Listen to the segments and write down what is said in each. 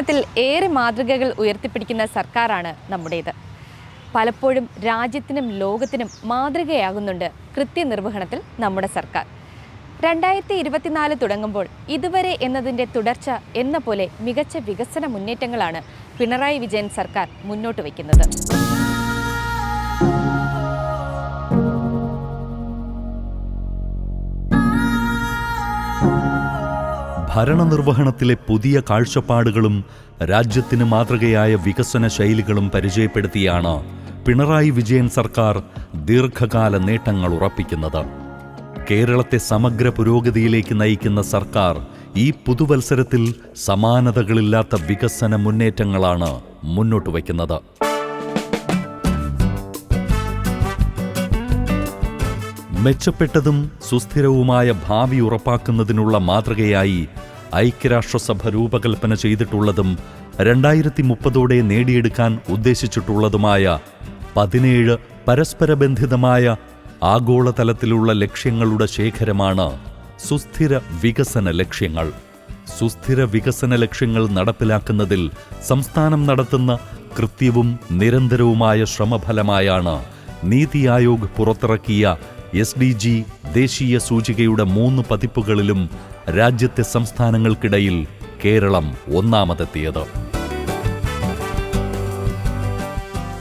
നിർവഹണത്തിൽ ഏറെ മാതൃകകൾ ഉയർത്തിപ്പിടിക്കുന്ന സർക്കാരാണ് നമ്മുടേത്. പലപ്പോഴും രാജ്യത്തിനും ലോകത്തിനും മാതൃകയാകുന്നുണ്ട് കൃത്യനിർവഹണത്തിൽ നമ്മുടെ സർക്കാർ. രണ്ടായിരത്തി ഇരുപത്തിനാല് തുടങ്ങുമ്പോൾ ഇതുവരെ എന്നതിന്റെ തുടർച്ച എന്ന പോലെ മികച്ച വികസന മുന്നേറ്റങ്ങളാണ് പിണറായി വിജയൻ സർക്കാർ മുന്നോട്ട് വയ്ക്കുന്നത്. ഭരണനിർവഹണത്തിലെ പുതിയ കാഴ്ചപ്പാടുകളും രാജ്യത്തിന് മാതൃകയായ വികസന ശൈലികളും പരിചയപ്പെടുത്തിയാണ് പിണറായി വിജയൻ സർക്കാർ ദീർഘകാല നേട്ടങ്ങൾ ഉറപ്പിക്കുന്നത്. കേരളത്തെ സമഗ്ര പുരോഗതിയിലേക്ക് നയിക്കുന്ന സർക്കാർ ഈ പുതുവത്സരത്തിൽ സമാനതകളില്ലാത്ത വികസന മുന്നേറ്റങ്ങളാണ് മുന്നോട്ട് വയ്ക്കുന്നത്. മെച്ചപ്പെട്ടതും സുസ്ഥിരവുമായ ഭാവി ഉറപ്പാക്കുന്നതിനുള്ള മാതൃകയായി ഐക്യരാഷ്ട്രസഭ രൂപകൽപ്പന ചെയ്തിട്ടുള്ളതും രണ്ടായിരത്തി മുപ്പതോടെ നേടിയെടുക്കാൻ ഉദ്ദേശിച്ചിട്ടുള്ളതുമായ പതിനേഴ് പരസ്പരബന്ധിതമായ ആഗോളതലത്തിലുള്ള ലക്ഷ്യങ്ങളുടെ ശേഖരമാണ് സുസ്ഥിര വികസന ലക്ഷ്യങ്ങൾ. സുസ്ഥിര വികസന ലക്ഷ്യങ്ങൾ നടപ്പിലാക്കുന്നതിൽ സംസ്ഥാനം നടത്തുന്ന കൃത്യവും നിരന്തരവുമായ ശ്രമഫലമായാണ് നീതി ആയോഗ് പുറത്തിറക്കിയ എസ് ഡി ജി ദേശീയ സൂചികയുടെ മൂന്ന് പതിപ്പുകളിലും രാജ്യത്തെ സംസ്ഥാനങ്ങൾക്കിടയിൽ കേരളം ഒന്നാമതെത്തിയത്.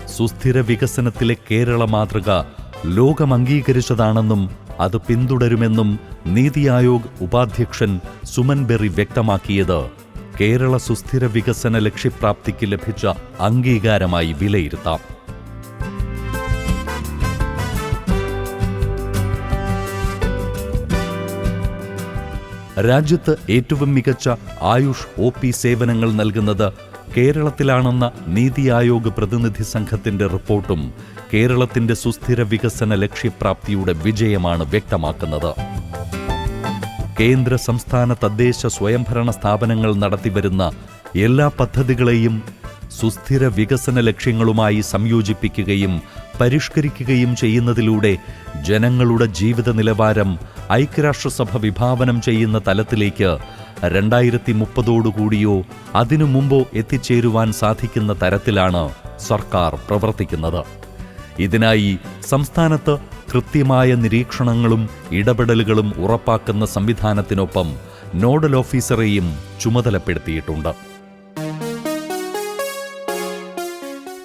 സുസ്ഥിര വികസനത്തിലെ കേരള മാതൃക ലോകം അംഗീകരിച്ചതാണെന്നും അത് പിന്തുടരുമെന്നും നീതി ആയോഗ് ഉപാധ്യക്ഷൻ സുമൻ ബെറി വ്യക്തമാക്കിയത് കേരള സുസ്ഥിര വികസന ലക്ഷ്യപ്രാപ്തിക്ക് ലഭിച്ച അംഗീകാരമായി വിലയിരുത്താം. രാജ്യത്ത് ഏറ്റവും മികച്ച ആയുഷ് ഒ പി സേവനങ്ങൾ നൽകുന്നത് കേരളത്തിലാണെന്ന നീതി ആയോഗ് പ്രതിനിധി സംഘത്തിന്റെ റിപ്പോർട്ടും കേരളത്തിന്റെ സുസ്ഥിര വികസന ലക്ഷ്യപ്രാപ്തിയുടെ വിജയമാണ് വ്യക്തമാക്കുന്നത്. കേന്ദ്ര സംസ്ഥാന തദ്ദേശ സ്വയംഭരണ സ്ഥാപനങ്ങൾ നടത്തിവരുന്ന എല്ലാ പദ്ധതികളെയും സുസ്ഥിര വികസന ലക്ഷ്യങ്ങളുമായി സംയോജിപ്പിക്കുകയും പരിഷ്കരിക്കുകയും ചെയ്യുന്നതിലൂടെ ജനങ്ങളുടെ ജീവിത നിലവാരം ഐക്യരാഷ്ട്രസഭ വിഭാവനം ചെയ്യുന്ന തലത്തിലേക്ക് രണ്ടായിരത്തി മുപ്പതോടുകൂടിയോ അതിനു മുമ്പോ എത്തിച്ചേരുവാൻ സാധിക്കുന്ന തരത്തിലാണ് സർക്കാർ പ്രവർത്തിക്കുന്നത്. ഇതിനായി സംസ്ഥാനത്ത് കൃത്യമായ നിരീക്ഷണങ്ങളും ഇടപെടലുകളും ഉറപ്പാക്കുന്ന സംവിധാനത്തിനൊപ്പം നോഡൽ ഓഫീസറെയും ചുമതലപ്പെടുത്തിയിട്ടുണ്ട്.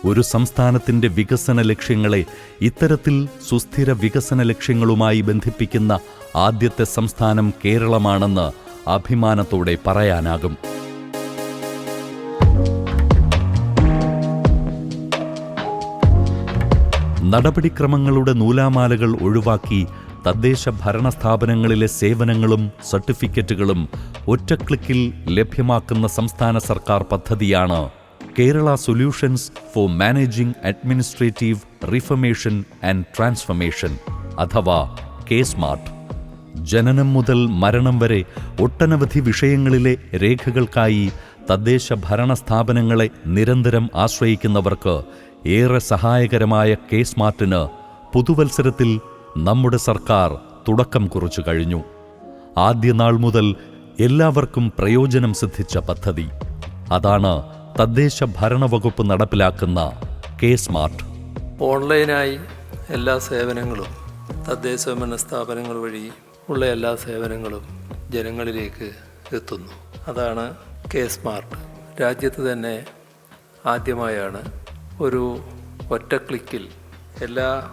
ഒരു സംസ്ഥാനത്തിന്റെ വികസന ലക്ഷ്യങ്ങളെ ഇത്തരത്തിൽ സുസ്ഥിര വികസന ലക്ഷ്യങ്ങളുമായി ബന്ധിപ്പിക്കുന്ന ആദ്യത്തെ സംസ്ഥാനം കേരളമാണെന്ന് അഭിമാനത്തോടെ പറയാനാകും. നടപടിക്രമങ്ങളുടെ നൂലാമാലകൾ ഒഴിവാക്കി തദ്ദേശ ഭരണ സ്ഥാപനങ്ങളിലെ സേവനങ്ങളും സർട്ടിഫിക്കറ്റുകളും ഒറ്റക്ലിക്കിൽ ലഭ്യമാക്കുന്ന സംസ്ഥാന സർക്കാർ പദ്ധതിയാണ് Kerala solutions for managing administrative reformation and transformation അഥവാ കെ സ്മാർട്ട്. ജനനം മുതൽ മരണം വരെ ഒട്ടനവധി വിഷയങ്ങളിലെ രേഖകൾക്കായി തദ്ദേശ ഭരണ സ്ഥാപനങ്ങളെ നിരന്തരം ആശ്രയിക്കുന്നവർക്ക് ഏറെ സഹായകരമായ കെ സ്മാർട്ടിന് പുതുവത്സരത്തിൽ നമ്മുടെ സർക്കാർ തുടക്കം കുറിച്ചു കഴിഞ്ഞു. ആദ്യ നാൾ മുതൽ എല്ലാവർക്കും പ്രയോജനം സിദ്ധിച്ച പദ്ധതി. അതാണ് തദ്ദേശ ഭരണവകുപ്പ് നടപ്പിലാക്കുന്ന കെ സ്മാർട്ട്. ഓൺലൈനായി എല്ലാ സേവനങ്ങളും തദ്ദേശഭരണ സ്ഥാപനങ്ങൾ വഴി ഉള്ള എല്ലാ സേവനങ്ങളും ജനങ്ങളിലേക്ക് എത്തുന്നു. അതാണ് കെ സ്മാർട്ട്. രാജ്യത്ത് തന്നെ ആദ്യമായാണ് ഒരു ഒറ്റ ക്ലിക്കിൽ എല്ലാ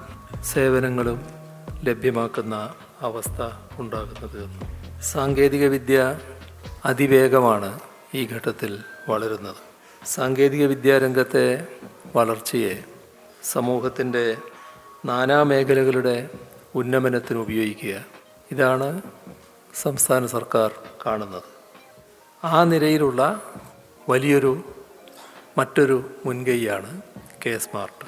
സേവനങ്ങളും ലഭ്യമാക്കുന്ന അവസ്ഥ ഉണ്ടാകുന്നത് സാങ്കേതികവിദ്യ അതിവേഗമാണ് ഈ ഘട്ടത്തിൽ വളരുന്നത്. സാങ്കേതിക വിദ്യാരംഗത്തെ വളർച്ചയെ സമൂഹത്തിന്റെ നാനാമേഖലകളുടെ ഉന്നമനത്തിന് ഉപയോഗിക്കുക. ഇതാണ് സംസ്ഥാന സർക്കാർ കാണുന്നത്. ആ നിരയിലുള്ള വലിയൊരു മറ്റൊരു മുൻകൈയാണ് കെ സ്മാർട്ട്.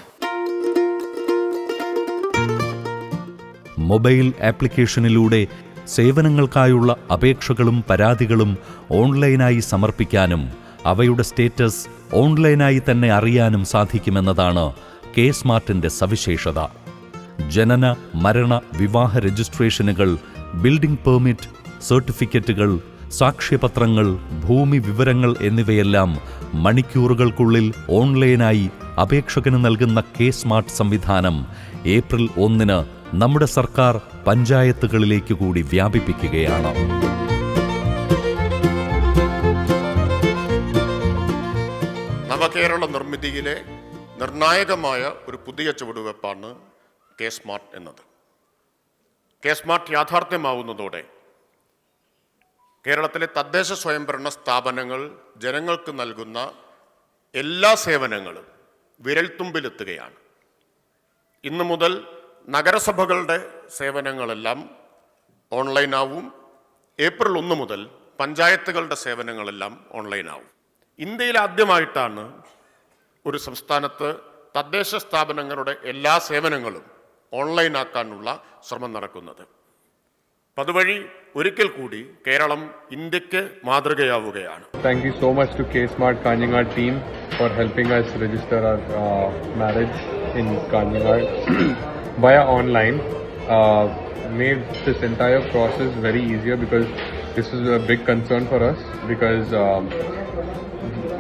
മൊബൈൽ ആപ്ലിക്കേഷനിലൂടെ സേവനങ്ങൾക്കായുള്ള അപേക്ഷകളും പരാതികളും ഓൺലൈനായി സമർപ്പിക്കാനും അവയുടെ സ്റ്റേറ്റസ് ഓൺലൈനായി തന്നെ അറിയാനും സാധിക്കുമെന്നതാണ് കെ സ്മാർട്ടിന്റെ സവിശേഷത. ജനന മരണ വിവാഹ രജിസ്ട്രേഷനുകൾ ബിൽഡിംഗ് പെർമിറ്റ് സർട്ടിഫിക്കറ്റുകൾ സാക്ഷ്യപത്രങ്ങൾ ഭൂമി വിവരങ്ങൾ എന്നിവയെല്ലാം മണിക്കൂറുകൾക്കുള്ളിൽ ഓൺലൈനായി അപേക്ഷകന് നൽകുന്ന കെ സ്മാർട്ട് സംവിധാനം ഏപ്രിൽ ഒന്നിന് നമ്മുടെ സർക്കാർ പഞ്ചായത്തുകളിലേക്ക് കൂടി വ്യാപിപ്പിക്കുകയാണ്. നവകേരള നിർമ്മിതിയിലെ നിർണായകമായ ഒരു പുതിയ ചുവടുവെപ്പാണ് കെ സ്മാർട്ട് എന്നത്. കെ സ്മാർട്ട് യാഥാർത്ഥ്യമാവുന്നതോടെ കേരളത്തിലെ തദ്ദേശ സ്വയംഭരണ സ്ഥാപനങ്ങൾ ജനങ്ങൾക്ക് നൽകുന്ന എല്ലാ സേവനങ്ങളും വിരൽത്തുമ്പിലെത്തുകയാണ്. ഇന്നു മുതൽ നഗരസഭകളുടെ സേവനങ്ങളെല്ലാം ഓൺലൈനാവും. ഏപ്രിൽ ഒന്ന് മുതൽ പഞ്ചായത്തുകളുടെ സേവനങ്ങളെല്ലാം ഓൺലൈനാവും. ഇന്ത്യയിൽ ആദ്യമായിട്ടാണ് ഒരു സംസ്ഥാനത്ത് തദ്ദേശ സ്ഥാപനങ്ങളുടെ എല്ലാ സേവനങ്ങളും ഓൺലൈൻ ആക്കാനുള്ള ശ്രമം നടക്കുന്നത്. അതുവഴി ഒരിക്കൽ കൂടി കേരളം ഇന്ത്യയ്ക്ക് മാതൃകയാവുകയാണ്. Thank you so much to K smart Kanhangad team for helping us register our marriage in Kanhangad by online made this entire process very easier because this is a big concern for us because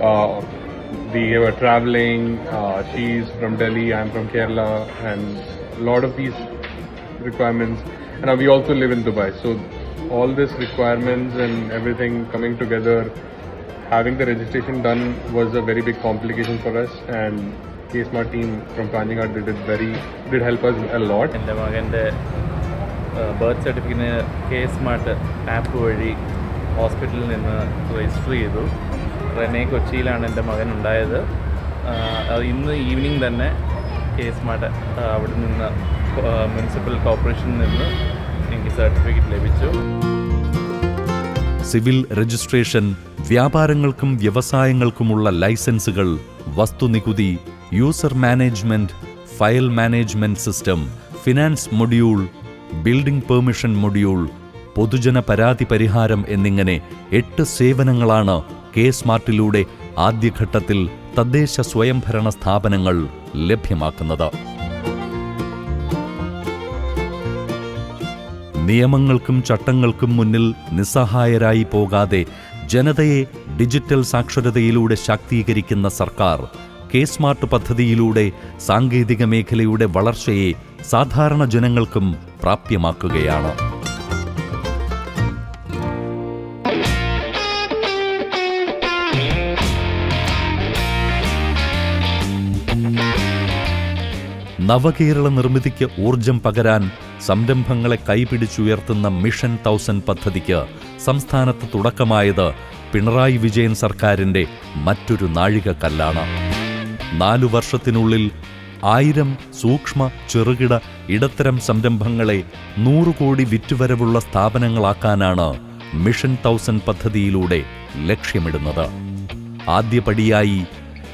uh, we were traveling. Uh, she's from Delhi, I'm from Kerala, and a lot of these requirements. And uh, we also live in Dubai, so all these requirements and everything coming together, having the registration done was a very big complication for us. And KSMart team from Kanjingar did it very did help us a lot. എൻ്റെ മകൻ്റെ birth സർട്ടിഫിക്കറ്റിന് K smart app വഴി ഹോസ്പിറ്റലിൽ നിന്ന് register ചെയ്തു റെനെ കൊച്ചിയിലാണ് എന്റെ മകൻ ഉണ്ടായത്. അത് ഇന്ന് ഈവനിങ് തന്നെ കെ എസ് സ്മാർട്ട് അവിടെ നിന്ന് മുനിസിപ്പൽ കോർപ്പറേഷനിൽ നിന്ന് എനിക്ക് സർട്ടിഫിക്കറ്റ് ലഭിച്ചു. സിവിൽ രജിസ്ട്രേഷൻ വ്യാപാരങ്ങൾക്കും വ്യവസായങ്ങൾക്കുമുള്ള ലൈസൻസുകൾ വസ്തുനികുതി user management file management system finance module building permission module പൊതുജന പരാതി പരിഹാരം എന്നിങ്ങനെ എട്ട് സേവനങ്ങളാണ് കെ സ്മാർട്ടിലൂടെ ആദ്യഘട്ടത്തിൽ തദ്ദേശ സ്വയംഭരണ സ്ഥാപനങ്ങൾ ലഭ്യമാക്കുന്നത്. നിയമങ്ങൾക്കും ചട്ടങ്ങൾക്കും മുന്നിൽ നിസ്സഹായരായി പോകാതെ ജനതയെ ഡിജിറ്റൽ സാക്ഷരതയിലൂടെ ശാക്തീകരിക്കുന്ന സർക്കാർ കെ സ്മാർട്ട് പദ്ധതിയിലൂടെ സാങ്കേതിക മേഖലയുടെ വളർച്ചയെ സാധാരണ ജനങ്ങൾക്കും പ്രാപ്യമാക്കുകയാണ്. നവകേരള നിർമ്മിതിക്ക് ഊർജം പകരാൻ സംരംഭങ്ങളെ കൈപിടിച്ചുയർത്തുന്ന മിഷൻ തൗസൻഡ് പദ്ധതിക്ക് സംസ്ഥാനത്ത് തുടക്കമായത് പിണറായി വിജയൻ സർക്കാരിന്റെ മറ്റൊരു നാഴികക്കല്ലാണ്. നാലു വർഷത്തിനുള്ളിൽ ആയിരം സൂക്ഷ്മ ചെറുകിട ഇടത്തരം സംരംഭങ്ങളെ നൂറ് കോടി വിറ്റുവരവുള്ള സ്ഥാപനങ്ങളാക്കാനാണ് മിഷൻ തൗസൻഡ് പദ്ധതിയിലൂടെ ലക്ഷ്യമിടുന്നത്. ആദ്യപടിയായി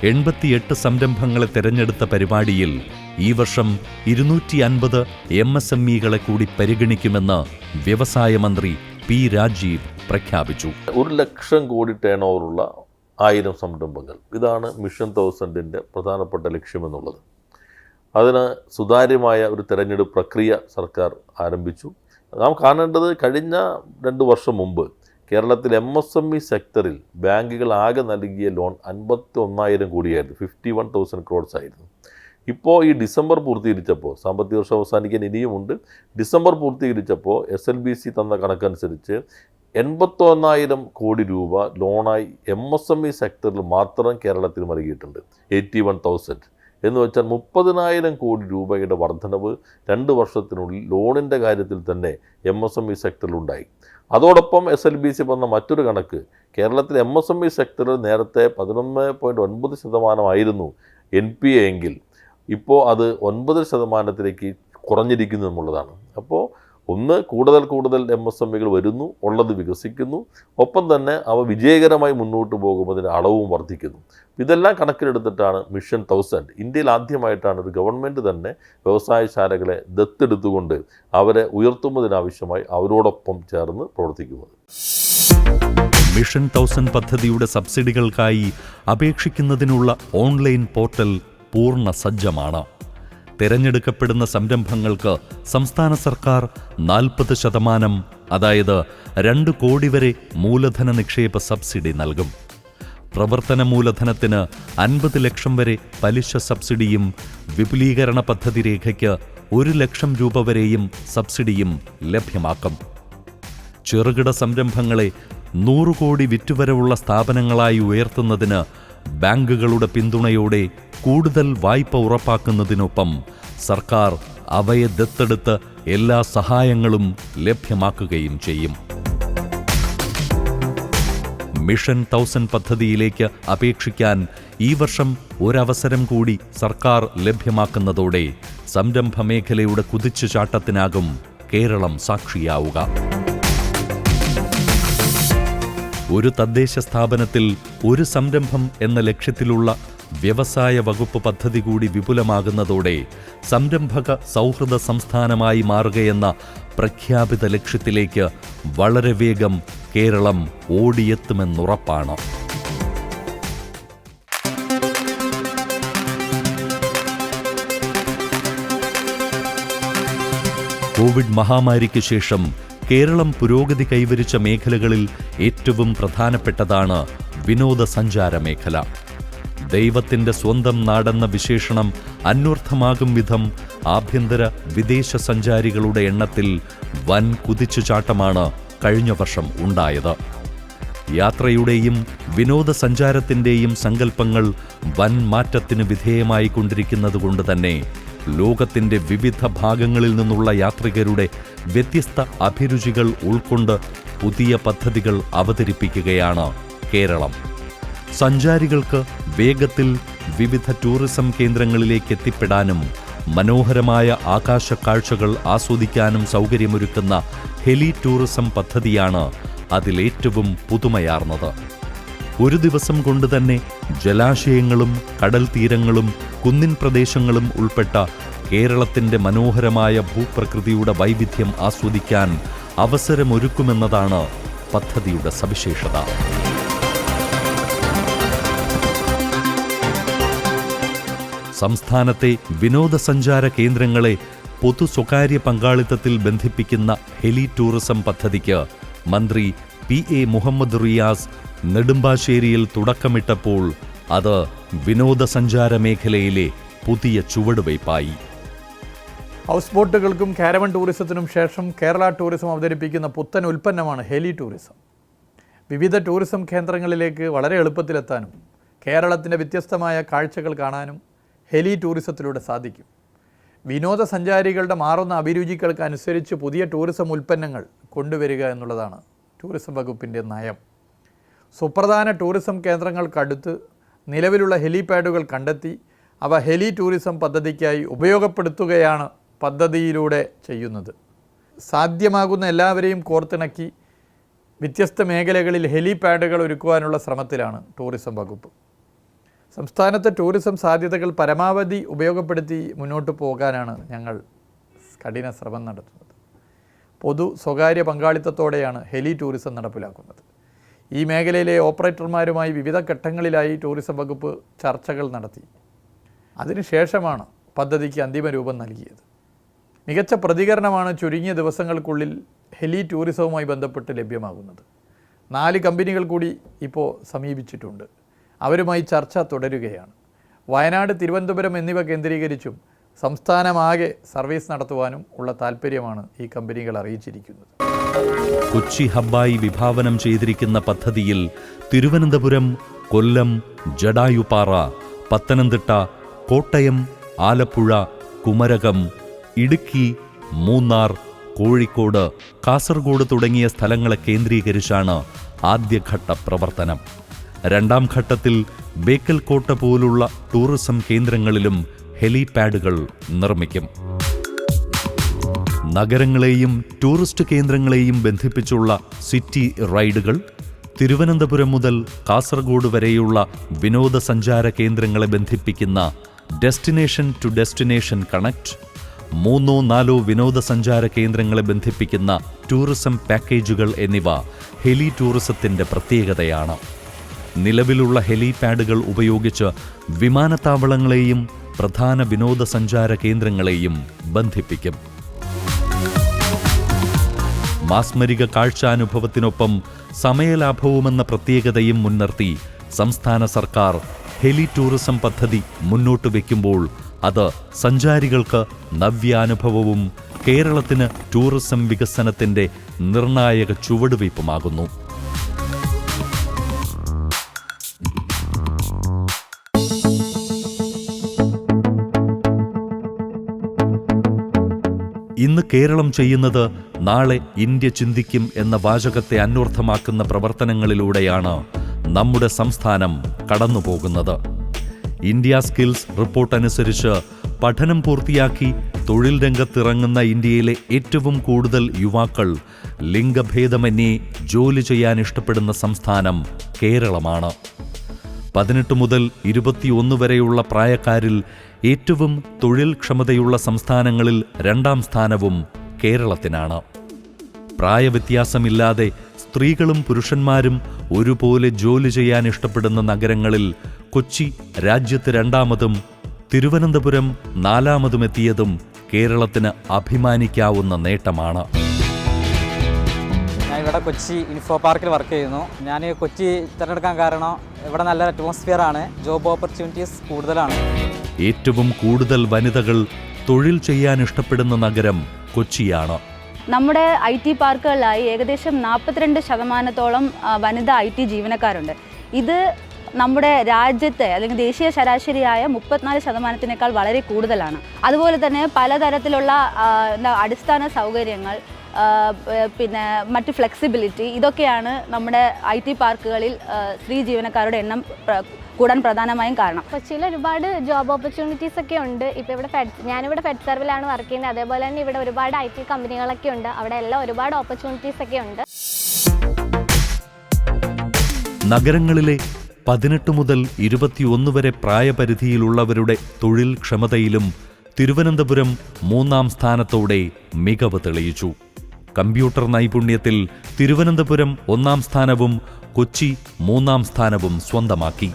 എൺപത്തിയെട്ട് സംരംഭങ്ങളെ തെരഞ്ഞെടുത്ത പരിപാടിയിൽ ഈ വർഷം ഇരുന്നൂറ്റി അൻപത് എം എസ് എം ഇകളെ കൂടി പരിഗണിക്കുമെന്ന് വ്യവസായ മന്ത്രി പി രാജീവ് പ്രഖ്യാപിച്ചു. ഒരു ലക്ഷം കോടി ടേൺ ഓവറുള്ള ആയിരം സംരംഭങ്ങൾ. ഇതാണ് മിഷൻ തൗസൻഡിന്റെ പ്രധാനപ്പെട്ട ലക്ഷ്യമെന്നുള്ളത് അതിന് സുതാര്യമായ ഒരു തെരഞ്ഞെടുപ്പ് പ്രക്രിയ സർക്കാർ ആരംഭിച്ചു. നാം കാണേണ്ടത് കഴിഞ്ഞ രണ്ട് വർഷം മുമ്പ് കേരളത്തിൽ എം എസ് എം ഇ സെക്ടറിൽ ബാങ്കുകൾ ആകെ നൽകിയ ലോൺ അൻപത്തി ഒന്നായിരം കോടിയായിരുന്നു. ഫിഫ്റ്റി വൺ തൗസൻഡ് ക്രോഡ്സ് ആയിരുന്നു. ഇപ്പോൾ ഈ ഡിസംബർ പൂർത്തീകരിച്ചപ്പോൾ സാമ്പത്തിക വർഷം അവസാനിക്കാൻ ഇനിയുമുണ്ട് ഡിസംബർ പൂർത്തീകരിച്ചപ്പോൾ എസ് എൽ ബി സി തന്ന കണക്കനുസരിച്ച് എൺപത്തൊന്നായിരം കോടി രൂപ ലോണായി എം എസ് എം ഇ സെക്ടറിൽ മാത്രം കേരളത്തിൽ നൽകിയിട്ടുണ്ട്. Eighty one thousand. എന്ന് വെച്ചാൽ മുപ്പതിനായിരം കോടി രൂപയുടെ വർധനവ് രണ്ട് വർഷത്തിനുള്ളിൽ ലോണിന്റെ കാര്യത്തിൽ തന്നെ എം എസ് എം ഇ സെക്ടറിലുണ്ടായി അതോടൊപ്പം എസ് എൽ ബി സി വന്ന മറ്റൊരു കണക്ക് കേരളത്തിൽ എം എസ് എം ഇ സെക്ടറിൽ നേരത്തെ പതിനൊന്ന് പോയിന്റ് ഒൻപത് ശതമാനമായിരുന്നു എൻ പി എ എങ്കിൽ ഇപ്പോൾ അത് ഒൻപത് ശതമാനത്തിലേക്ക് കുറഞ്ഞിരിക്കുന്നു എന്നുള്ളതാണ്. അപ്പോൾ ഒന്ന് കൂടുതൽ കൂടുതൽ എം എസ് എം ഇകൾ വരുന്നു ഉള്ളത് വികസിക്കുന്നു. ഒപ്പം തന്നെ അവ വിജയകരമായി മുന്നോട്ട് പോകുമ്പോൾ അളവും വർദ്ധിക്കുന്നു. ഇതെല്ലാം കണക്കിലെടുത്തിട്ടാണ് മിഷൻ തൗസൻഡ്. ഇന്ത്യയിൽ ആദ്യമായിട്ടാണ് ഒരു ഗവൺമെന്റ് തന്നെ വ്യവസായശാലകളെ ദത്തെടുത്തുകൊണ്ട് അവരെ ഉയർത്തുന്നതിനാവശ്യമായി അവരോടൊപ്പം ചേർന്ന് പ്രവർത്തിക്കുന്നത്. മിഷൻ തൗസൻഡ് പദ്ധതിയുടെ സബ്സിഡികൾക്കായി അപേക്ഷിക്കുന്നതിനുള്ള ഓൺലൈൻ പോർട്ടൽ പൂർണ സജ്ജമാണ്. തിരഞ്ഞെടുക്കപ്പെടുന്ന സംരംഭങ്ങൾക്ക് സംസ്ഥാന സർക്കാർ നാൽപ്പത് ശതമാനം അതായത് രണ്ട് കോടി വരെ മൂലധന നിക്ഷേപ സബ്സിഡി നൽകും. പ്രവർത്തന മൂലധനത്തിന് അൻപത് ലക്ഷം വരെ പലിശ സബ്സിഡിയും വിപുലീകരണ പദ്ധതി രേഖയ്ക്ക് ഒരു ലക്ഷം രൂപ വരെയും സബ്സിഡിയും ലഭ്യമാക്കും. ചെറുകിട സംരംഭങ്ങളെ നൂറ് കോടി വിറ്റുവരവുള്ള സ്ഥാപനങ്ങളായി ഉയർത്തുന്നതിന് ബാങ്കുകളുടെ പിന്തുണയോടെ കൂടുതൽ വായ്പ ഉറപ്പാക്കുന്നതിനൊപ്പം സർക്കാർ അവയെ ദത്തെടുത്ത് എല്ലാ സഹായങ്ങളും ലഭ്യമാക്കുകയും ചെയ്യും. മിഷൻ തൗസൻഡ് പദ്ധതിയിലേക്ക് അപേക്ഷിക്കാൻ ഈ വർഷം ഒരവസരം കൂടി സർക്കാർ ലഭ്യമാക്കുന്നതോടെ സംരംഭ മേഖലയുടെ കുതിച്ചുചാട്ടത്തിനാകും കേരളം സാക്ഷിയാവുക. ഒരു തദ്ദേശ സ്ഥാപനത്തിൽ ഒരു സംരംഭം എന്ന ലക്ഷ്യത്തിലുള്ള വ്യവസായ വകുപ്പ് പദ്ധതി കൂടി വിപുലമാകുന്നതോടെ സംരംഭക സൗഹൃദ സംസ്ഥാനമായി മാറുകയെന്ന പ്രഖ്യാപിത ലക്ഷ്യത്തിലേക്ക് വളരെ വേഗം കേരളം ഓടിയെത്തുമെന്നുറപ്പാണ്. കോവിഡ് മഹാമാരിക്ക് ശേഷം കേരളം പുരോഗതി കൈവരിച്ച മേഖലകളിൽ ഏറ്റവും പ്രധാനപ്പെട്ടതാണ് വിനോദസഞ്ചാര മേഖല. ദൈവത്തിന്റെ സ്വന്തം നാടെന്ന വിശേഷണം അന്വർത്ഥമാകും വിധം ആഭ്യന്തര വിദേശ സഞ്ചാരികളുടെ എണ്ണത്തിൽ വൻ കുതിച്ചുചാട്ടമാണ് കഴിഞ്ഞ വർഷം ഉണ്ടായത്. യാത്രയുടെയും വിനോദസഞ്ചാരത്തിന്റെയും സങ്കല്പങ്ങൾ വൻ മാറ്റത്തിന് വിധേയമായിക്കൊണ്ടിരിക്കുന്നതുകൊണ്ട് തന്നെ ലോകത്തിന്റെ വിവിധ ഭാഗങ്ങളിൽ നിന്നുള്ള യാത്രികരുടെ വ്യത്യസ്ത അഭിരുചികൾ ഉൾക്കൊണ്ട് പുതിയ പദ്ധതികൾ അവതരിപ്പിക്കുകയാണ് കേരളം. സഞ്ചാരികൾക്ക് വേഗത്തിൽ വിവിധ ടൂറിസം കേന്ദ്രങ്ങളിലേക്ക് എത്തിപ്പെടാനും മനോഹരമായ ആകാശ കാഴ്ചകൾ ആസ്വദിക്കാനും സൗകര്യമൊരുക്കുന്ന ഹെലി ടൂറിസം പദ്ധതിയാണ് അതിലേറ്റവും പുതുമയാർന്നത്. ഒരു ദിവസം കൊണ്ട് തന്നെ ജലാശയങ്ങളും കടൽ തീരങ്ങളും കുന്നിൻ പ്രദേശങ്ങളും ഉൾപ്പെട്ട കേരളത്തിന്റെ മനോഹരമായ ഭൂപ്രകൃതിയുടെ വൈവിധ്യം ആസ്വദിക്കാൻ അവസരമൊരുക്കുമെന്നതാണ് പദ്ധതിയുടെ സവിശേഷത. സംസ്ഥാനത്തെ വിനോദസഞ്ചാര കേന്ദ്രങ്ങളെ പൊതു സ്വകാര്യ പങ്കാളിത്തത്തിൽ ബന്ധിപ്പിക്കുന്ന ഹെലി ടൂറിസം പദ്ധതിക്ക് മന്ത്രി പി എ മുഹമ്മദ് റിയാസ് നെടുമ്പാശ്ശേരിയിൽ തുടക്കമിട്ടപ്പോൾ അത് വിനോദസഞ്ചാര മേഖലയിലെ പുതിയ ചുവടുവയ്പായി. ഹൗസ് ബോട്ടുകൾക്കും കാരവൻ ടൂറിസത്തിനും ശേഷം കേരള ടൂറിസം അവതരിപ്പിക്കുന്ന പുത്തൻ ഉൽപ്പന്നമാണ് ഹെലി ടൂറിസം. വിവിധ ടൂറിസം കേന്ദ്രങ്ങളിലേക്ക് വളരെ എളുപ്പത്തിലെത്താനും കേരളത്തിന്റെ വ്യത്യസ്തമായ കാഴ്ചകൾ കാണാനും ഹെലി ടൂറിസത്തിലൂടെ സാധിക്കും. വിനോദസഞ്ചാരികളുടെ മാറുന്ന അഭിരുചികൾക്ക് അനുസരിച്ച് പുതിയ ടൂറിസം ഉൽപ്പന്നങ്ങൾ കൊണ്ടുവരിക എന്നുള്ളതാണ് ടൂറിസം വകുപ്പിന്റെ നയം. സുപ്രധാന ടൂറിസം കേന്ദ്രങ്ങൾക്കടുത്ത് നിലവിലുള്ള ഹെലിപാഡുകൾ കണ്ടെത്തി അവ ഹെലി ടൂറിസം പദ്ധതിക്കായി ഉപയോഗപ്പെടുത്തുകയാണ് പദ്ധതിയിലൂടെ ചെയ്യുന്നത്. സാധ്യമാകുന്ന എല്ലാവരെയും കോർത്തിണക്കി വ്യത്യസ്ത മേഖലകളിൽ ഹെലിപാഡുകൾ ഒരുക്കുവാനുള്ള ശ്രമത്തിലാണ് ടൂറിസം വകുപ്പ്. സംസ്ഥാനത്തെ ടൂറിസം സാധ്യതകൾ പരമാവധി ഉപയോഗപ്പെടുത്തി മുന്നോട്ട് പോകാനാണ് ഞങ്ങൾ കഠിന ശ്രമം നടത്തുന്നത്. പൊതു സ്വകാര്യ പങ്കാളിത്തത്തോടെയാണ് ഹെലി ടൂറിസം നടപ്പിലാക്കുന്നത്. ഈ മേഖലയിലെ ഓപ്പറേറ്റർമാരുമായി വിവിധ ഘട്ടങ്ങളിലായി ടൂറിസം വകുപ്പ് ചർച്ചകൾ നടത്തി. അതിനുശേഷമാണ് പദ്ധതിക്ക് അന്തിമ രൂപം നൽകിയത്. മികച്ച പ്രതികരണമാണ് ചുരുങ്ങിയ ദിവസങ്ങൾക്കുള്ളിൽ ഹെലി ടൂറിസവുമായി ബന്ധപ്പെട്ട് ലഭ്യമാകുന്നത്. നാല് കമ്പനികൾ കൂടി ഇപ്പോൾ സമീപിച്ചിട്ടുണ്ട്. അവരുമായി ചർച്ച തുടരുകയാണ്. വയനാട് തിരുവനന്തപുരം എന്നിവ കേന്ദ്രീകരിച്ചും സംസ്ഥാനമാകെ സർവീസ് നടത്തുവാനും ഉള്ള താൽപ്പര്യമാണ് ഈ കമ്പനികൾ അറിയിച്ചിരിക്കുന്നത്. കൊച്ചി ഹബ്ബായി വിഭാവനം ചെയ്തിരിക്കുന്ന പദ്ധതിയിൽ തിരുവനന്തപുരം കൊല്ലം ജഡായുപാറ പത്തനംതിട്ട കോട്ടയം ആലപ്പുഴ കുമരകം ഇടുക്കി മൂന്നാർ കോഴിക്കോട് കാസർഗോഡ് തുടങ്ങിയ സ്ഥലങ്ങളെ കേന്ദ്രീകരിച്ചാണ് ആദ്യഘട്ട പ്രവർത്തനം. രണ്ടാം ഘട്ടത്തിൽ ബേക്കൽ കോട്ട പോലുള്ള ടൂറിസം കേന്ദ്രങ്ങളിലും ഹെലിപാഡുകൾ നിർമ്മിക്കും. നഗരങ്ങളെയും ടൂറിസ്റ്റ് കേന്ദ്രങ്ങളെയും ബന്ധിപ്പിച്ചുള്ള സിറ്റി റൈഡുകൾ തിരുവനന്തപുരം മുതൽ കാസർഗോഡ് വരെയുള്ള വിനോദസഞ്ചാര കേന്ദ്രങ്ങളെ ബന്ധിപ്പിക്കുന്ന ഡെസ്റ്റിനേഷൻ ടു ഡെസ്റ്റിനേഷൻ കണക്ട് മൂന്നോ നാലോ വിനോദസഞ്ചാര കേന്ദ്രങ്ങളെ ബന്ധിപ്പിക്കുന്ന ടൂറിസം പാക്കേജുകൾ എന്നിവ ഹെലി ടൂറിസത്തിന്റെ പ്രത്യേകതയാണ്. നിലവിലുള്ള ഹെലിപാഡുകൾ ഉപയോഗിച്ച് വിമാനത്താവളങ്ങളെയും പ്രധാന വിനോദസഞ്ചാര കേന്ദ്രങ്ങളെയും ബന്ധിപ്പിക്കും. മാസ്മരിക കാഴ്ചാനുഭവത്തിനൊപ്പം സമയലാഭവുമെന്ന പ്രത്യേകതയും മുൻനിർത്തി സംസ്ഥാന സർക്കാർ ഹെലി ടൂറിസം പദ്ധതി മുന്നോട്ട് വയ്ക്കുമ്പോൾ അത് സഞ്ചാരികൾക്ക് നവ്യാനുഭവവും കേരളത്തിന് ടൂറിസം വികസനത്തിന്റെ നിർണായക ചുവടുവയ്പുമാകുന്നു ഇന്ന് കേരളം ചെയ്യുന്നത് നാളെ ഇന്ത്യ ചിന്തിക്കും എന്ന വാചകത്തെ അന്വർത്ഥമാക്കുന്ന പ്രവർത്തനങ്ങളിലൂടെയാണ് നമ്മുടെ സംസ്ഥാനം കടന്നുപോകുന്നത്. ഇന്ത്യ സ്കിൽസ് റിപ്പോർട്ട് അനുസരിച്ച് പഠനം പൂർത്തിയാക്കി തൊഴിൽ രംഗത്തിറങ്ങുന്ന ഇന്ത്യയിലെ ഏറ്റവും കൂടുതൽ യുവാക്കൾ ലിംഗഭേദമന്യേ ജോലി ചെയ്യാൻ ഇഷ്ടപ്പെടുന്ന സംസ്ഥാനം കേരളമാണ്. പതിനെട്ട് മുതൽ ഇരുപത്തിയൊന്ന് വരെയുള്ള പ്രായക്കാരിൽ ഏറ്റവും തൊഴിൽ ക്ഷമതയുള്ള സംസ്ഥാനങ്ങളിൽ രണ്ടാം സ്ഥാനവും കേരളത്തിനാണ്. പ്രായവ്യത്യാസമില്ലാതെ സ്ത്രീകളും പുരുഷന്മാരും ഒരുപോലെ ജോലി ചെയ്യാൻ ഇഷ്ടപ്പെടുന്ന നഗരങ്ങളിൽ കൊച്ചി രാജ്യത്ത് രണ്ടാമതും തിരുവനന്തപുരം നാലാമതുമെത്തിയതും കേരളത്തിന് അഭിമാനിക്കാവുന്ന നേട്ടമാണ്. ഇവിടെ കൊച്ചി ഇൻഫോ പാർക്കിൽ വർക്ക് ചെയ്യുന്നു. ഞാൻ കൊച്ചി തിരഞ്ഞെടുക്കാൻ കാരണം ഇവിടെ നല്ല അറ്റ്മോസ്ഫിയർ ആണ്. ജോബ് ഓപ്പർച്യൂണിറ്റീസ് കൂടുതലാണ്. ഏറ്റവും കൂടുതൽ വനിതകൾ തൊഴിൽ ചെയ്യാൻ ഇഷ്ടപ്പെടുന്ന നഗരം കൊച്ചിയാണ്. നമ്മുടെ ഐ ടി പാർക്കുകളിലായി ഏകദേശം നാൽപ്പത്തിരണ്ട് ശതമാനത്തോളം വനിത ഐ ടി ജീവനക്കാരുണ്ട്. ഇത് നമ്മുടെ രാജ്യത്തെ അല്ലെങ്കിൽ ദേശീയ ശരാശരിയായ മുപ്പത്തിനാല് ശതമാനത്തിനേക്കാൾ വളരെ കൂടുതലാണ്. അതുപോലെ തന്നെ പലതരത്തിലുള്ള എന്താ അടിസ്ഥാന സൗകര്യങ്ങൾ പിന്നെ മറ്റ് ഫ്ലെക്സിബിലിറ്റി ഇതൊക്കെയാണ് നമ്മുടെ ഐ ടി പാർക്കുകളിൽ സ്ത്രീ ജീവനക്കാരുടെ എണ്ണം കൂടാൻ പ്രധാനമായും കാരണം. കൊച്ചിയിൽ ഒരുപാട് ജോബ് ഓപ്പർച്യൂണിറ്റീസ് ഒക്കെ ഉണ്ട്. ഇപ്പോൾ ഇവിടെ ഫെഡ് ഞാനിവിടെ ഫെഡ് സർവിലാണ് വർക്ക് ചെയ്യുന്നത്. അതേപോലെ തന്നെ ഇവിടെ ഒരുപാട് ഐ ടി കമ്പനികളൊക്കെ ഉണ്ട്. അവിടെ എല്ലാം ഒരുപാട് ഓപ്പർച്യൂണിറ്റീസ് ഒക്കെ ഉണ്ട്. നഗരങ്ങളിലെ പതിനെട്ട് മുതൽ ഇരുപത്തിയൊന്ന് വരെ പ്രായപരിധിയിലുള്ളവരുടെ തൊഴിൽ ക്ഷമതയിലും തിരുവനന്തപുരം മൂന്നാം സ്ഥാനത്തോടെ മികവ് തെളിയിച്ചു. കമ്പ്യൂട്ടർ നൈപുണ്യത്തിൽ തിരുവനന്തപുരം ഒന്നാം സ്ഥാനവും കൊച്ചി മൂന്നാം സ്ഥാനവും സ്വന്തമാക്കി.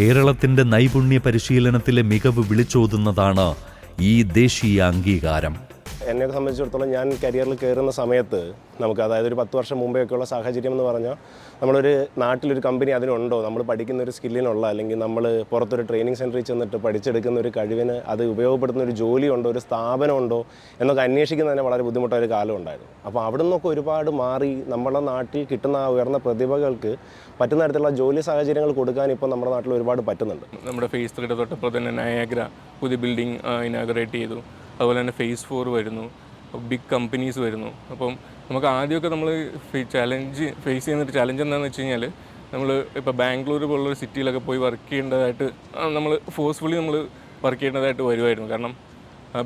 കേരളത്തിന്റെ നൈപുണ്യ പരിശീലനത്തിലെ മികവ് വിളിച്ചോതുന്നതാണ് ഈ ദേശീയ അംഗീകാരം. എന്നെ സംബന്ധിച്ചിടത്തോളം ഞാൻ കരിയറിൽ കയറുന്ന സമയത്ത് നമുക്ക് അതായത് ഒരു പത്ത് വർഷം മുമ്പേ ഒക്കെയുള്ള സാഹചര്യം എന്ന് പറഞ്ഞാൽ നമ്മളൊരു നാട്ടിലൊരു കമ്പനി അതിനുണ്ടോ? നമ്മൾ പഠിക്കുന്ന ഒരു സ്കില്ലിനുള്ള അല്ലെങ്കിൽ നമ്മൾ പുറത്തൊരു ട്രെയിനിങ് സെന്ററിൽ ചെന്നിട്ട് പഠിച്ചെടുക്കുന്ന ഒരു കഴിവിന് അത് ഉപയോഗപ്പെടുത്തുന്ന ഒരു ജോലി ഉണ്ടോ? ഒരു സ്ഥാപനമുണ്ടോ എന്നൊക്കെ അന്വേഷിക്കുന്ന തന്നെ വളരെ ബുദ്ധിമുട്ടായ ഒരു കാലം ഉണ്ടായിരുന്നു. അപ്പോൾ അവിടെ നിന്നൊക്കെ ഒരുപാട് മാറി നമ്മുടെ നാട്ടിൽ കിട്ടുന്ന ആ ഉയർന്ന പ്രതിഭകൾക്ക് പറ്റുന്ന തരത്തിലുള്ള ജോലി സാഹചര്യങ്ങൾ കൊടുക്കാൻ ഇപ്പോൾ നമ്മുടെ നാട്ടിൽ ഒരുപാട് പറ്റുന്നുണ്ട്. നമ്മുടെ ഫേസ് ത്രീയുടെ തൊട്ടപ്പോൾ തന്നെ നയാഗ്ര പുതിയ ബിൽഡിംഗ് ഇനാഗ്രേറ്റ് ചെയ്തു. അതുപോലെ തന്നെ ഫേസ് ഫോർ വരുന്നു. ബിഗ് കമ്പനീസ് വരുന്നു. അപ്പം നമുക്ക് ആദ്യമൊക്കെ നമ്മൾ ചലഞ്ച് ഫേസ് ചെയ്യുന്ന ഒരു ചലഞ്ച് എന്താണെന്ന് വെച്ച് കഴിഞ്ഞാൽ നമ്മൾ ഇപ്പോൾ ബാംഗ്ലൂർ പോലുള്ളൊരു സിറ്റിയിലൊക്കെ പോയി വർക്ക് ചെയ്യേണ്ടതായിട്ട് നമ്മൾ ഫോഴ്സ്ഫുള്ളി നമ്മൾ വർക്ക് ചെയ്യേണ്ടതായിട്ട് വരുമായിരുന്നു കാരണം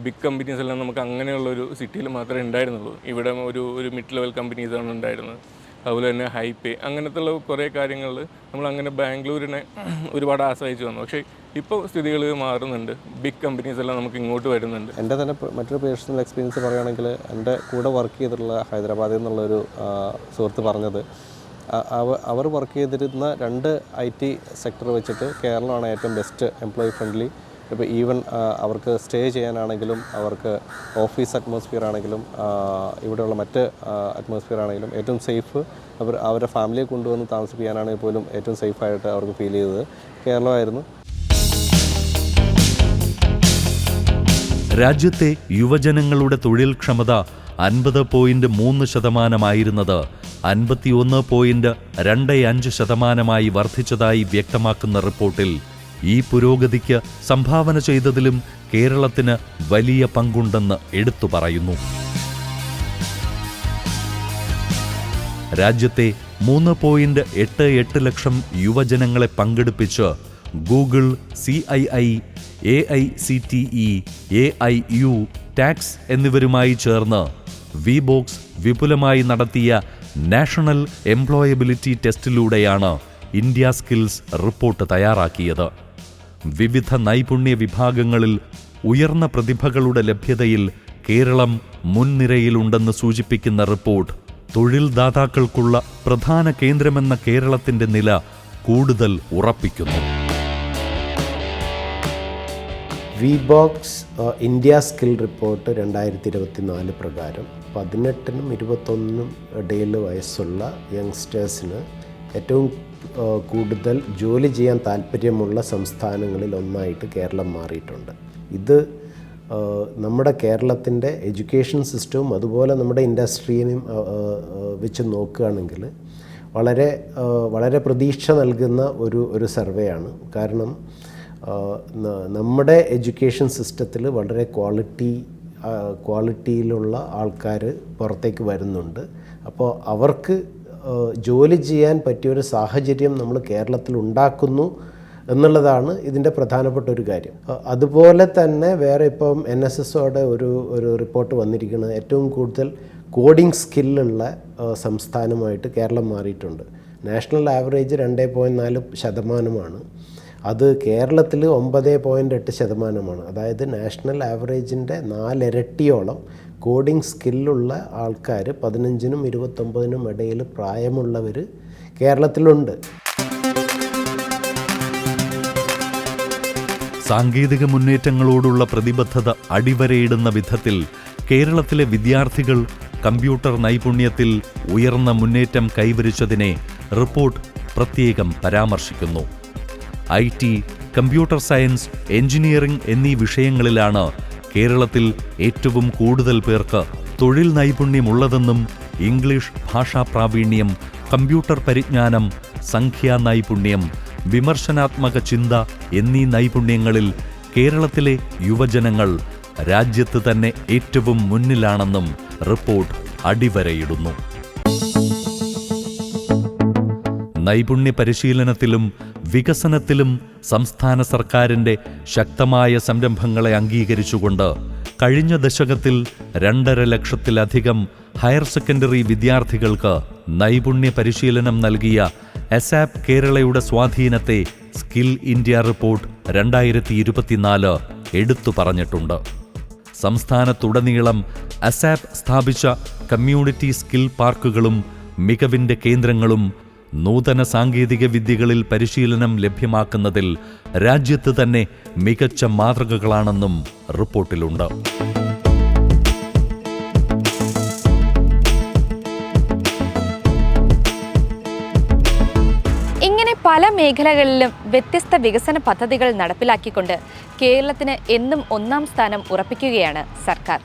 ബിഗ് കമ്പനീസ് എല്ലാം നമുക്ക് അങ്ങനെയുള്ളൊരു സിറ്റിയിൽ മാത്രമേ ഉണ്ടായിരുന്നുള്ളൂ. ഇവിടെ ഒരു ഒരു മിഡ് ലെവൽ കമ്പനീസാണ് ഉണ്ടായിരുന്നത്. അതുപോലെ തന്നെ ഹൈപ്പേ അങ്ങനത്തെ ഉള്ള കുറേ കാര്യങ്ങളിൽ നമ്മൾ അങ്ങനെ ബാംഗ്ലൂരിനെ ഒരുപാട് ആശ്രയിച്ച് വന്നു. പക്ഷേ ഇപ്പോൾ സ്ഥിതികൾ മാറുന്നുണ്ട്. ബിഗ് കമ്പനീസ് എല്ലാം നമുക്ക് ഇങ്ങോട്ട് വരുന്നുണ്ട്. എന്റെ തന്നെ മറ്റൊരു പേഴ്സണൽ എക്സ്പീരിയൻസ് പറയുകയാണെങ്കിൽ എന്റെ കൂടെ വർക്ക് ചെയ്തിട്ടുള്ള ഹൈദരാബാദിൽ നിന്നുള്ളൊരു സുഹൃത്ത് പറഞ്ഞത് അവർ വർക്ക് ചെയ്തിരുന്ന രണ്ട് ഐ ടി സെക്ടർ വെച്ചിട്ട് കേരളമാണ് ഏറ്റവും ബെസ്റ്റ് എംപ്ലോയി ഫ്രണ്ട്ലി ഇപ്പോൾ ഈവൻ അവർക്ക് സ്റ്റേ ചെയ്യാനാണെങ്കിലും അവർക്ക് ഓഫീസ് അറ്റ്മോസ്ഫിയർ ആണെങ്കിലും ഇവിടെയുള്ള മറ്റ് അറ്റ്മോസ്ഫിയർ ആണെങ്കിലും ഏറ്റവും സേഫ് അവർ അവരുടെ ഫാമിലിയെ കൊണ്ടുവന്ന് താമസിപ്പിക്കാനാണെങ്കിൽ പോലും ഏറ്റവും സേഫായിട്ട് അവർക്ക് ഫീൽ ചെയ്തത് കേരളമായിരുന്നു. രാജ്യത്തെ യുവജനങ്ങളുടെ തൊഴിൽ ക്ഷമത അൻപത് പോയിന്റ് മൂന്ന് ശതമാനമായിരുന്നത് അൻപത്തിയൊന്ന് പോയിന്റ് രണ്ട് അഞ്ച് ശതമാനമായി വർദ്ധിച്ചതായി വ്യക്തമാക്കുന്ന റിപ്പോർട്ടിൽ ഈ പുരോഗതിക്ക് സംഭാവന ചെയ്തതിലും കേരളത്തിന് വലിയ പങ്കുണ്ടെന്ന് എടുത്തു പറയുന്നു. രാജ്യത്തെ മൂന്ന് പോയിന്റ് എട്ട് എട്ട് ലക്ഷം യുവജനങ്ങളെ പങ്കെടുപ്പിച്ച് Google C I I A I C T E A I U tax എന്നിവരുമായി ചേർന്ന് വി ബോക്സ് വിപുലമായി നടത്തിയ നാഷണൽ എംപ്ലോയബിലിറ്റി ടെസ്റ്റിലൂടെയാണ് ഇന്ത്യ സ്കിൽസ് റിപ്പോർട്ട് തയ്യാറാക്കിയത്. വിവിധ നൈപുണ്യ വിഭാഗങ്ങളിൽ ഉയർന്ന പ്രതിഭകളുടെ ലഭ്യതയിൽ കേരളം മുൻനിരയിലുണ്ടെന്ന് സൂചിപ്പിക്കുന്ന റിപ്പോർട്ട് തൊഴിൽദാതാക്കൾക്കുള്ള പ്രധാന കേന്ദ്രമെന്ന കേരളത്തിന്റെ നില കൂടുതൽ ഉറപ്പിക്കുന്നു. വിബോക്സ് ഇന്ത്യ സ്കിൽ റിപ്പോർട്ട് രണ്ടായിരത്തി ഇരുപത്തി നാല് പ്രകാരം പതിനെട്ടിനും ഇരുപത്തൊന്നിനും ഇടയിൽ വയസ്സുള്ള യങ്സ്റ്റേഴ്സിന് ഏറ്റവും കൂടുതൽ ജോലി ചെയ്യാൻ താല്പര്യമുള്ള സംസ്ഥാനങ്ങളിൽ ഒന്നായിട്ട് കേരളം മാറിയിട്ടുണ്ട്. ഇത് നമ്മുടെ കേരളത്തിന്റെ എഡ്യൂക്കേഷൻ സിസ്റ്റവും അതുപോലെ നമ്മുടെ ആ, വെച്ച് നോക്കുകയാണെങ്കിൽ വളരെ വളരെ പ്രതീക്ഷ നൽകുന്ന ഒരു ഒരു സർവേയാണ്. കാരണം നമ്മുടെ എഡ്യൂക്കേഷൻ സിസ്റ്റത്തിൽ വളരെ ക്വാളിറ്റി ക്വാളിറ്റിയിലുള്ള ആൾക്കാർ പുറത്തേക്ക് വരുന്നുണ്ട്. അപ്പോൾ അവർക്ക് ജോലി ചെയ്യാൻ പറ്റിയൊരു സാഹചര്യം നമ്മൾ കേരളത്തിൽ ഉണ്ടാക്കുന്നു എന്നുള്ളതാണ് ഇതിന്റെ പ്രധാനപ്പെട്ട ഒരു കാര്യം. അതുപോലെ തന്നെ വേറെ ഇപ്പം എൻ എസ് എസോടെ ഒരു ഒരു റിപ്പോർട്ട് വന്നിരിക്കുന്നത് ഏറ്റവും കൂടുതൽ കോഡിംഗ് സ്കില്ലുള്ള സംസ്ഥാനമായിട്ട് കേരളം മാറിയിട്ടുണ്ട്. നാഷണൽ ആവറേജ് രണ്ട് പോയിന്റ് നാല് ശതമാനമാണ്. അത് കേരളത്തിൽ ഒമ്പത് പോയിന്റ് എട്ട് ശതമാനമാണ്. അതായത് നാഷണൽ ആവറേജിന്റെ നാലിരട്ടിയോളം കോഡിംഗ് സ്കില്ലുള്ള ആൾക്കാർ പതിനഞ്ചിനും ഇരുപത്തൊമ്പതിനും ഇടയിൽ പ്രായമുള്ളവർ കേരളത്തിലുണ്ട്. സാങ്കേതിക മുന്നേറ്റങ്ങളോടുള്ള പ്രതിബദ്ധത അടിവരയിടുന്ന വിധത്തിൽ കേരളത്തിലെ വിദ്യാർത്ഥികൾ കമ്പ്യൂട്ടർ നൈപുണ്യത്തിൽ ഉയർന്ന മുന്നേറ്റം കൈവരിച്ചതിനെ റിപ്പോർട്ട് പ്രത്യേകം പരാമർശിക്കുന്നു. I T computer science engineering എന്നീ വിഷയങ്ങളിലാണ് കേരളത്തിൽ ഏറ്റവും കൂടുതൽ പേർക്ക് തൊഴിൽ നൈപുണ്യമുള്ളതെന്നും ഇംഗ്ലീഷ് ഭാഷാ പ്രാവീണ്യം കമ്പ്യൂട്ടർ പരിജ്ഞാനം സംഖ്യാ നൈപുണ്യം വിമർശനാത്മക ചിന്ത എന്നീ നൈപുണ്യങ്ങളിൽ കേരളത്തിലെ യുവജനങ്ങൾ രാജ്യത്ത് തന്നെ ഏറ്റവും മുന്നിലാണെന്നും റിപ്പോർട്ട് അടിവരയിടുന്നു. നൈപുണ്യ പരിശീലനത്തിലും വികസനത്തിലും സംസ്ഥാന സർക്കാരിന്റെ ശക്തമായ സംരംഭങ്ങളെ അംഗീകരിച്ചുകൊണ്ട് കഴിഞ്ഞ ദശകത്തിൽ രണ്ടര ലക്ഷത്തിലധികം ഹയർ സെക്കൻഡറി വിദ്യാർത്ഥികൾക്ക് നൈപുണ്യ പരിശീലനം നൽകിയ എസാപ്പ് കേരളയുടെ സ്വാധീനത്തെ സ്കിൽ ഇന്ത്യ റിപ്പോർട്ട് രണ്ടായിരത്തി ഇരുപത്തിനാല് എടുത്തു പറഞ്ഞിട്ടുണ്ട്. സംസ്ഥാനത്തുടനീളം അസാപ്പ് സ്ഥാപിച്ച കമ്മ്യൂണിറ്റി സ്കിൽ പാർക്കുകളും മികവിന്റെ കേന്ദ്രങ്ങളും നൂതന സാങ്കേതിക വിദ്യകളിൽ പരിശീലനം ലഭ്യമാക്കുന്നതിൽ രാജ്യത്ത് തന്നെ മികച്ച മാതൃകകളാണെന്നും റിപ്പോർട്ടിലുണ്ട്. ഇങ്ങനെ പല മേഖലകളിലും വ്യത്യസ്ത വികസന പദ്ധതികൾ നടപ്പിലാക്കിക്കൊണ്ട് കേരളത്തിന് എന്നും ഒന്നാം സ്ഥാനം ഉറപ്പിക്കുകയാണ് സർക്കാർ.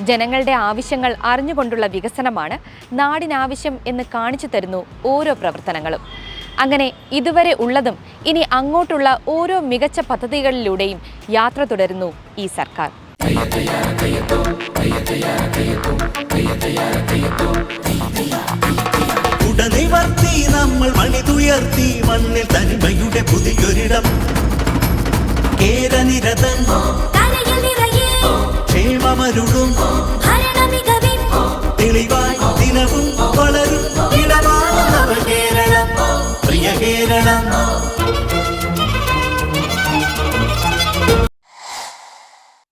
ജനങ്ങളുടെ ആവശ്യങ്ങൾ അറിഞ്ഞുകൊണ്ടുള്ള വികസനമാണ് നാടിനാവശ്യം എന്ന് കാണിച്ചു തരുന്നു ഓരോ പ്രവർത്തനങ്ങളും. അങ്ങനെ ഇതുവരെ ഉള്ളതും ഇനി അങ്ങോട്ടുള്ള ഓരോ മികച്ച പദ്ധതികളിലൂടെയും യാത്ര തുടരുന്നു ഈ സർക്കാർ. ഉടനിവർത്തി നമ്മൾ ക്ഷേമമരുളും. തെളിവായി ദിനവും വളരും. ഇടമാണ് കേരളം പ്രിയ കേരളം.